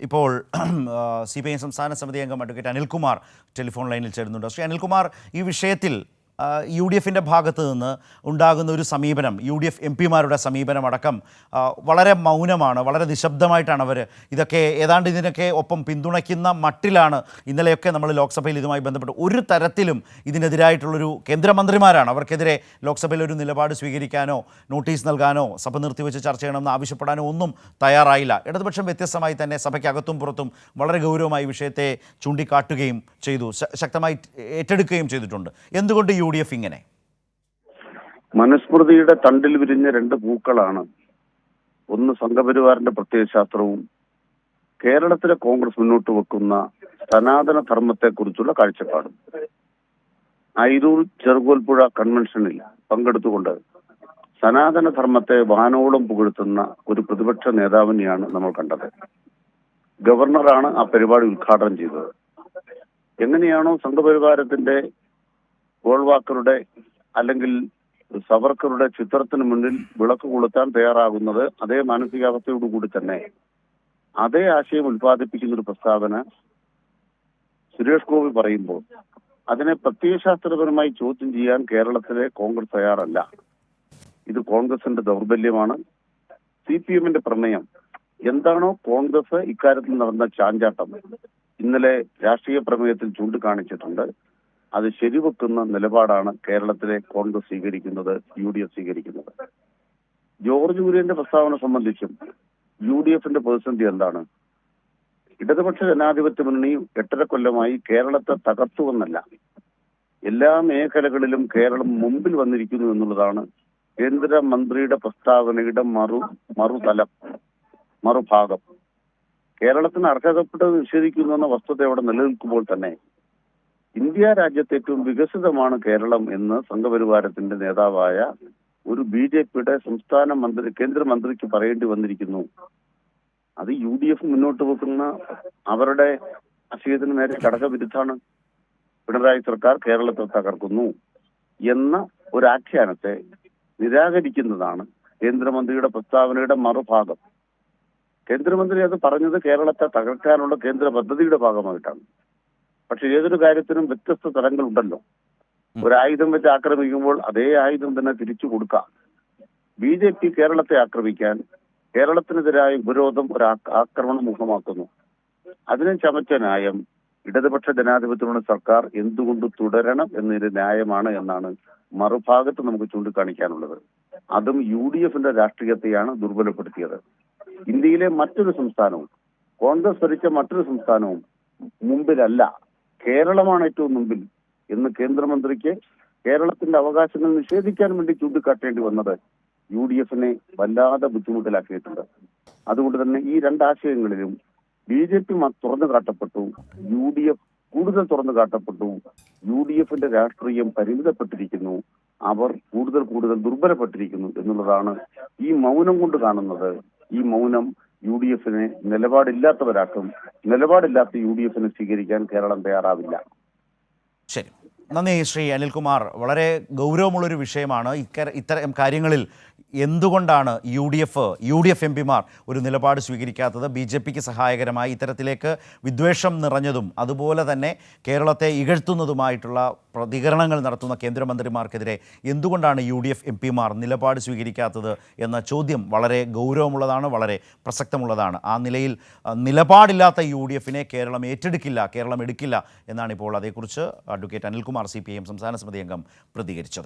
ഇപ്പോൾ C P I സംസ്ഥാന സമിതി അംഗം അഡ്വക്കേറ്റ് അനിൽകുമാർ ടെലിഫോൺ ലൈനിൽ ചേരുന്നുണ്ട്. ശ്രീ അനിൽകുമാർ ഈ വിഷയത്തിൽ യു ഡി എഫിന്റെ ഭാഗത്ത് നിന്ന് ഉണ്ടാകുന്ന ഒരു സമീപനം യു ഡി എഫ് എം പിമാരുടെ സമീപനം അടക്കം വളരെ മൗനമാണ് വളരെ നിശബ്ദമായിട്ടാണ് അവർ ഇതൊക്കെ ഏതാണ്ട് ഇതിനൊക്കെ ഒപ്പം പിന്തുണയ്ക്കുന്ന മട്ടിലാണ് ഇന്നലെയൊക്കെ നമ്മൾ ലോക്സഭയിൽ ഇതുമായി ബന്ധപ്പെട്ട് ഒരു തരത്തിലും ഇതിനെതിരായിട്ടുള്ളൊരു കേന്ദ്രമന്ത്രിമാരാണ്. അവർക്കെതിരെ ലോക്സഭയിൽ ഒരു നിലപാട് സ്വീകരിക്കാനോ നോട്ടീസ് നൽകാനോ സഭ നിർത്തിവെച്ച് ചർച്ച ചെയ്യണമെന്ന് ആവശ്യപ്പെടാനോ ഒന്നും തയ്യാറായില്ല. ഇടതുപക്ഷം വ്യത്യസ്തമായി തന്നെ സഭയ്ക്കകത്തും പുറത്തും വളരെ ഗൗരവമായി വിഷയത്തെ ചൂണ്ടിക്കാട്ടുകയും ചെയ്തു ശക്തമായി ഏറ്റെടുക്കുകയും ചെയ്തിട്ടുണ്ട്. എന്തുകൊണ്ട് യു ഡി എഫ് ഇങ്ങനെ? മനുസ്മൃതിയുടെ തണ്ടിൽ വിരിഞ്ഞ രണ്ട് പൂക്കളാണ്. ഒന്ന് സംഘപരിവാറിന്റെ പ്രത്യയശാസ്ത്രവും കേരളത്തിലെ കോൺഗ്രസ് മുന്നോട്ട് വെക്കുന്ന സനാതന ധർമ്മത്തെക്കുറിച്ചുള്ള കാഴ്ചപ്പാടും. ഐരൂർ ചെറുകോൽപ്പുഴ കൺവെൻഷനിൽ പങ്കെടുത്തുകൊണ്ട് സനാതന ധർമ്മത്തെ വാനോളം പുകഴ്ത്തുന്ന ഒരു പ്രതിപക്ഷ നേതാവിനെയാണ് നമ്മൾ കണ്ടത്. ഗവർണറാണ് ആ പരിപാടി ഉദ്ഘാടനം ചെയ്തത്. എങ്ങനെയാണോ സംഘപരിവാരത്തിന്റെ ഗോൾവാക്കറുടെ അല്ലെങ്കിൽ സവർക്കറുടെ ചിത്രത്തിന് മുന്നിൽ വിളക്ക് കൊളുത്താൻ തയ്യാറാകുന്നത് അതേ മാനസികാവസ്ഥയോടുകൂടി തന്നെ. അതേ ആശയം ഉൽപ്പാദിപ്പിക്കുന്ന ഒരു പ്രസ്താവന സുരേഷ് ഗോപി പറയുമ്പോൾ അതിനെ പ്രത്യയശാസ്ത്രപരമായി ചോദ്യം ചെയ്യാൻ കേരളത്തിലെ കോൺഗ്രസ് തയ്യാറല്ല. ഇത് കോൺഗ്രസിന്റെ ദൗർബല്യമാണ്. സി പി എമ്മിന്റെ പ്രമേയം എന്താണോ കോൺഗ്രസ് ഇക്കാര്യത്തിൽ നടന്ന ചാഞ്ചാട്ടം ഇന്നലെ രാഷ്ട്രീയ പ്രമേയത്തിൽ ചൂണ്ടിക്കാണിച്ചിട്ടുണ്ട്. അത് ശരിവെക്കുന്ന നിലപാടാണ് കേരളത്തിലെ കോൺഗ്രസ് സ്വീകരിക്കുന്നത് യു ഡി എഫ് സ്വീകരിക്കുന്നത്. ജോർജ് കുര്യന്റെ പ്രസ്താവന സംബന്ധിച്ചും യു ഡി എഫിന്റെ പ്രതിസന്ധി എന്താണ്? ഇടതുപക്ഷ ജനാധിപത്യ മുന്നണി എട്ടര കൊല്ലമായി കേരളത്തെ തകർത്തുവെന്നല്ല. എല്ലാ മേഖലകളിലും കേരളം മുമ്പിൽ വന്നിരിക്കുന്നു എന്നുള്ളതാണ് കേന്ദ്രമന്ത്രിയുടെ പ്രസ്താവനയുടെ മറു മറുതലം മറുഭാഗം. കേരളത്തിന് അർഹതപ്പെട്ടത് നിഷേധിക്കുന്നു എന്ന വസ്തുത അവിടെ നിലനിൽക്കുമ്പോൾ തന്നെ ഇന്ത്യ രാജ്യത്ത് ഏറ്റവും വികസിതമാണ് കേരളം എന്ന് സംഘപരിവാരത്തിന്റെ നേതാവായ ഒരു ബി ജെ പിയുടെ സംസ്ഥാന മന്ത്രി കേന്ദ്രമന്ത്രിക്ക് പറയേണ്ടി വന്നിരിക്കുന്നു. അത് യു ഡി എഫ് മുന്നോട്ട് വെക്കുന്ന അവരുടെ ആശയത്തിന് നേരെ ഘടകവിരുദ്ധാണ് പിണറായി സർക്കാർ കേരളത്തെ തകർക്കുന്നു എന്ന ഒരു ആഖ്യാനത്തെ നിരാകരിക്കുന്നതാണ് കേന്ദ്രമന്ത്രിയുടെ പ്രസ്താവനയുടെ മറുഭാഗം. കേന്ദ്രമന്ത്രി അത് പറഞ്ഞത് കേരളത്തെ തകർക്കാനുള്ള കേന്ദ്ര പദ്ധതിയുടെ ഭാഗമായിട്ടാണ്. പക്ഷെ ഏതൊരു കാര്യത്തിനും വ്യത്യസ്ത തലങ്ങളുണ്ടല്ലോ. ഒരു ആയുധം വെച്ച് ആക്രമിക്കുമ്പോൾ അതേ ആയുധം തന്നെ തിരിച്ചു കൊടുക്കാം. ബി ജെ പി കേരളത്തെ ആക്രമിക്കാൻ കേരളത്തിനെതിരായ ഉപരോധം ഒരു ആക്രമണം മുഖമാക്കുന്നു. അതിനെ ചമച്ച ന്യായം ഇടതുപക്ഷ ജനാധിപത്യമുള്ള സർക്കാർ എന്തുകൊണ്ട് തുടരണം എന്നൊരു ന്യായമാണ് എന്നാണ് മറുഭാഗത്ത് നമുക്ക് ചൂണ്ടിക്കാണിക്കാനുള്ളത്. അതും യു ഡി എഫിന്റെ രാഷ്ട്രീയത്തെയാണ് ദുർബലപ്പെടുത്തിയത്. ഇന്ത്യയിലെ മറ്റൊരു സംസ്ഥാനവും കോൺഗ്രസ് ഭരിച്ച മറ്റൊരു സംസ്ഥാനവും മുമ്പിലല്ല. കേരളമാണ് ഏറ്റവും മുമ്പിൽ എന്ന് കേന്ദ്രമന്ത്രിക്ക് കേരളത്തിന്റെ അവകാശങ്ങൾ നിഷേധിക്കാൻ വേണ്ടി ചൂണ്ടിക്കാട്ടേണ്ടി വന്നത് യു ഡി എഫിനെ വല്ലാതെ ബുദ്ധിമുട്ടിലാക്കിയിട്ടുണ്ട്. അതുകൊണ്ട് തന്നെ ഈ രണ്ടാശയങ്ങളിലും ബി ജെ പി തുറന്നു കാട്ടപ്പെട്ടു യു ഡി എഫ് കൂടുതൽ തുറന്നു കാട്ടപ്പെട്ടു യു ഡി എഫിന്റെ രാഷ്ട്രീയം പരിമിതപ്പെട്ടിരിക്കുന്നു അവർ കൂടുതൽ കൂടുതൽ ദുർബലപ്പെട്ടിരിക്കുന്നു എന്നുള്ളതാണ് ഈ മൗനം കൊണ്ട് കാണുന്നത്. ഈ മൗനം യു ഡി എഫിനെ നിലപാടില്ലാത്തവരാക്കും. നിലപാടില്ലാത്ത യു ഡി എഫിനെ സ്വീകരിക്കാൻ കേരളം തയ്യാറാവില്ല. ശരി. നന്ദി ശ്രീ അനിൽകുമാർ. വളരെ ഗൗരവമുള്ളൊരു വിഷയമാണ്. ഇത്തരം കാര്യങ്ങളിൽ എന്തുകൊണ്ടാണ് U D F U D F M പിമാർ ഒരു നിലപാട് സ്വീകരിക്കാത്തത്? ബി ജെ പിക്ക് സഹായകരമായി ഇത്തരത്തിലേക്ക് വിദ്വേഷം നിറഞ്ഞതും അതുപോലെ തന്നെ കേരളത്തെ ഇകഴ്ത്തുന്നതുമായിട്ടുള്ള പ്രതികരണങ്ങൾ നടത്തുന്ന കേന്ദ്രമന്ത്രിമാർക്കെതിരെ എന്തുകൊണ്ടാണ് യു ഡി എഫ് എം പിമാർ നിലപാട് സ്വീകരിക്കാത്തത് എന്ന ചോദ്യം വളരെ ഗൗരവമുള്ളതാണ് വളരെ പ്രസക്തമുള്ളതാണ്. ആ നിലയിൽ നിലപാടില്ലാത്ത യു ഡി എഫിനെ കേരളം ഏറ്റെടുക്കില്ല കേരളം എടുക്കില്ല എന്നാണ് ഇപ്പോൾ അതേക്കുറിച്ച് advocate Anilkumar C P I M സംസ്ഥാന സമിതി അംഗം പ്രതികരിച്ചത്.